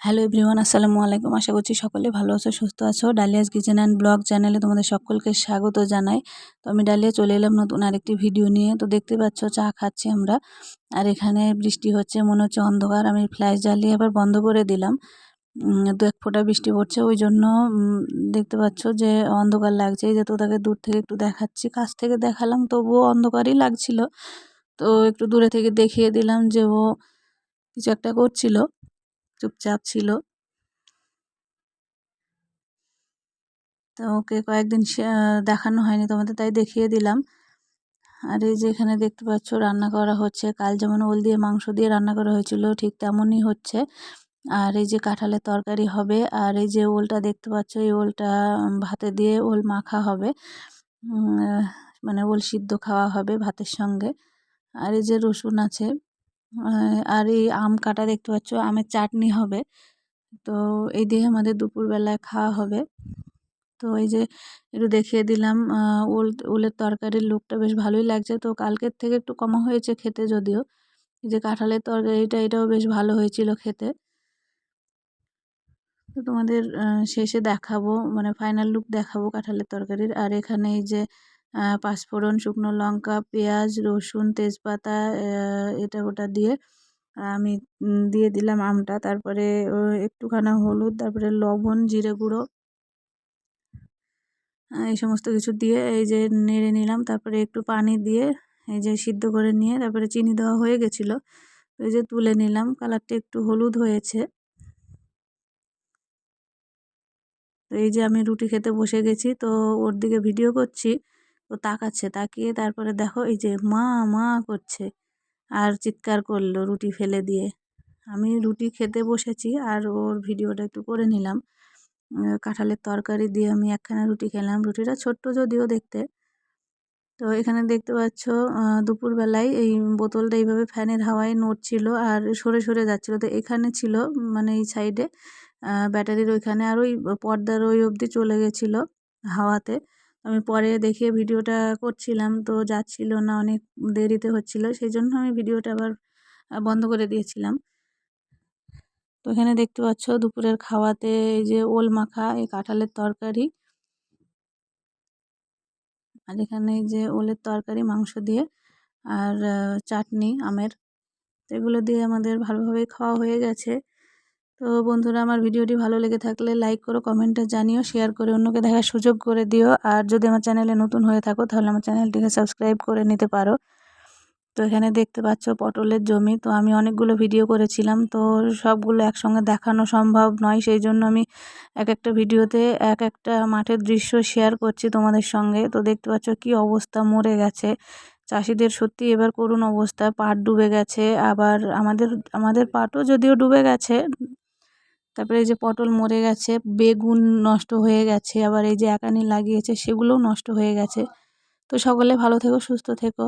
Hello everyone, আসসালামু আলাইকুম। আশা করছি সকলে ভালো আছো, সুস্থ আছো। ডালিয়াস কিচেন অ্যান্ড ব্লগ চ্যানেলে তোমাদের সকলকে স্বাগত জানাই। তো আমি ডালিয়া চলে এলাম নতুন আরেকটি ভিডিও নিয়ে। তো দেখতে পাচ্ছ, চা খাচ্ছি আমরা। আর এখানে বৃষ্টি হচ্ছে, মনে হচ্ছে অন্ধকার। আমি ফ্ল্যাশ জ্বালিয়ে আবার বন্ধ করে দিলাম। দু এক ফোঁটা বৃষ্টি পড়ছে, ওই জন্য দেখতে পাচ্ছ যে অন্ধকার লাগছে। এই যে তো তাকে দূর থেকে একটু দেখাচ্ছি, কাছ থেকে দেখালাম, তবুও অন্ধকারই লাগছিল। তো একটু দূরে থেকে দেখিয়ে দিলাম যে ও কিছু একটা করছিল। চুপচাপ ছিল। তো ওকে কয়েকদিন দেখানো হয়নি তোমাদের, তাই দেখিয়ে দিলাম। আর এই যে এখানে দেখতে পাচ্ছ রান্না করা হচ্ছে। কাল যেমন ওল দিয়ে, মাংস দিয়ে রান্না করা হয়েছিল, ঠিক তেমনই হচ্ছে। আর এই যে কাঁঠালের তরকারি হবে, আর এই যে ওলটা দেখতে পাচ্ছ, এই ওলটা ভাতে দিয়ে ওল মাখা হবে। মানে ওল সিদ্ধ খাওয়া হবে ভাতের সঙ্গে। আর এই যে রসুন আছে আর এই আম কাটা দেখতে পাচ্ছ, আমের চাটনি হবে। তো এই দিয়ে আমাদের দুপুরবেলায় খাওয়া হবে। তো এই যে একটু দেখিয়ে দিলাম ওল, ওলের তরকারির লুকটা বেশ ভালোই লাগছে। তো কালকের থেকে একটু কমা হয়েছে খেতে যদিও। এই যে কাঁঠালের তরকারিটা, এটাও বেশ ভালো হয়েছিল খেতে। তো তোমাদের শেষে দেখাবো মানে ফাইনাল লুক দেখাবো কাঁঠালের তরকারির। আর এখানে এই যে পাঁচফোড়ন শুকনো লঙ্কা, পেঁয়াজ, রসুন, তেজপাতা এটা ওটা দিয়ে আমি দিয়ে দিলাম আমটা। তারপরে একটুখানা হলুদ, তারপরে লবণ, জিরে গুঁড়ো এই সমস্ত কিছু দিয়ে এই যে নেড়ে নিলাম। তারপরে একটু পানি দিয়ে এই যে সিদ্ধ করে নিয়ে তারপরে চিনি দেওয়া হয়ে গেছিল এই যে তুলে নিলাম। কালারটা একটু হলুদ হয়েছে। তো এই যে আমি রুটি খেতে বসে গেছি, তো ওর দিকে ভিডিও করছি। ও তাকাচ্ছে, তাকিয়ে তারপরে দেখো এই যে মা মা করছে। আর চিৎকার করল রুটি ফেলে দিয়ে। আমি রুটি খেতে বসেছি আর ওর ভিডিওটা একটু করে নিলাম। কাঁঠালের তরকারি দিয়ে আমি একখানা রুটি খেলাম। রুটিটা ছোট্ট যদিও দেখতে। তো এখানে দেখতে পাচ্ছ দুপুরবেলায় এই বোতলটা এইভাবে ফ্যানের হাওয়ায় নড়ছিল আর সরে সরে যাচ্ছিল। তো এখানে ছিল মানে এই সাইডে ব্যাটারির ওইখানে আর ওই পর্দার ওই অবধি চলে গেছিল হাওয়াতে। আমি পরে দেখিয়ে ভিডিওটা করছিলাম, তো যাচ্ছিল না, অনেক দেরিতে হচ্ছিল, সেই জন্য আমি ভিডিওটা আবার বন্ধ করে দিয়েছিলাম। তো এখানে দেখতে পাচ্ছ, দুপুরের খাওয়াতে এই যে ওল মাখা, এই কাঁঠালের তরকারি আর এখানে এই যে ওলের তরকারি, মাংস দিয়ে আর চাটনি, আমের। এগুলো দিয়ে আমাদের ভালোভাবেই খাওয়া হয়ে গেছে। তো বন্ধুরা, আমার ভিডিওটি ভালো লেগে থাকলে লাইক করো, কমেন্টে জানিও, শেয়ার করে অন্যকে দেখার সুযোগ করে দিও। আর যদি আমার চ্যানেলে নতুন হয়ে থাকো, তাহলে আমার চ্যানেলটিকে সাবস্ক্রাইব করে নিতে পারো। তো এখানে দেখতে পাচ্ছ পটলের জমি। তো আমি অনেকগুলো ভিডিও করেছিলাম। তো সবগুলো একসঙ্গে দেখানো সম্ভব নয়, সেই জন্য আমি এক একটা ভিডিওতে এক একটা মাঠের দৃশ্য শেয়ার করছি তোমাদের সঙ্গে। তো দেখতে পাচ্ছ কি অবস্থা, মরে গেছে। চাষিদের সত্যি এবার করুণ অবস্থা, পাট ডুবে গেছে। আবার আমাদের আমাদের পাটও যদিও ডুবে গেছে তারপরে এই যে পটল মরে গেছে, বেগুন নষ্ট হয়ে গেছে, আবার এই যে একানি লাগিয়েছে, সেগুলোও নষ্ট হয়ে গেছে। তো সকলে ভালো থেকো, সুস্থ থেকো।